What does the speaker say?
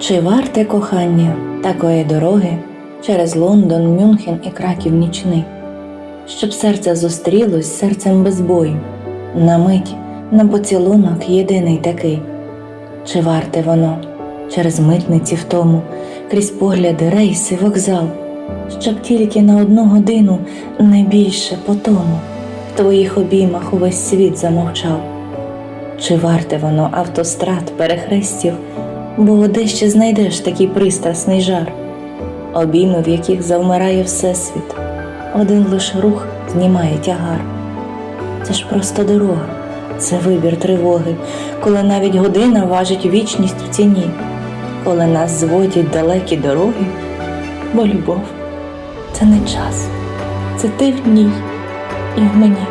Чи варте кохання такої дороги через Лондон, Мюнхен і Краків нічний, щоб серце зустрілось серцем без бою, на мить, на поцілунок єдиний такий, чи варте воно через митниці втому, крізь погляди рейси, вокзал, щоб тільки на одну годину не більше по тому в твоїх обіймах увесь світ замовчав. Чи варте воно автострад, перехрестів, бо де ще знайдеш такий пристрасний жар, обійми, в яких завмирає Всесвіт, один лиш рух знімає тягар. Це ж просто дорога, це вибір тривоги, коли навіть година важить вічність в ціні, коли нас зводять далекі дороги, бо любов це не час, це ти в ній і в мені.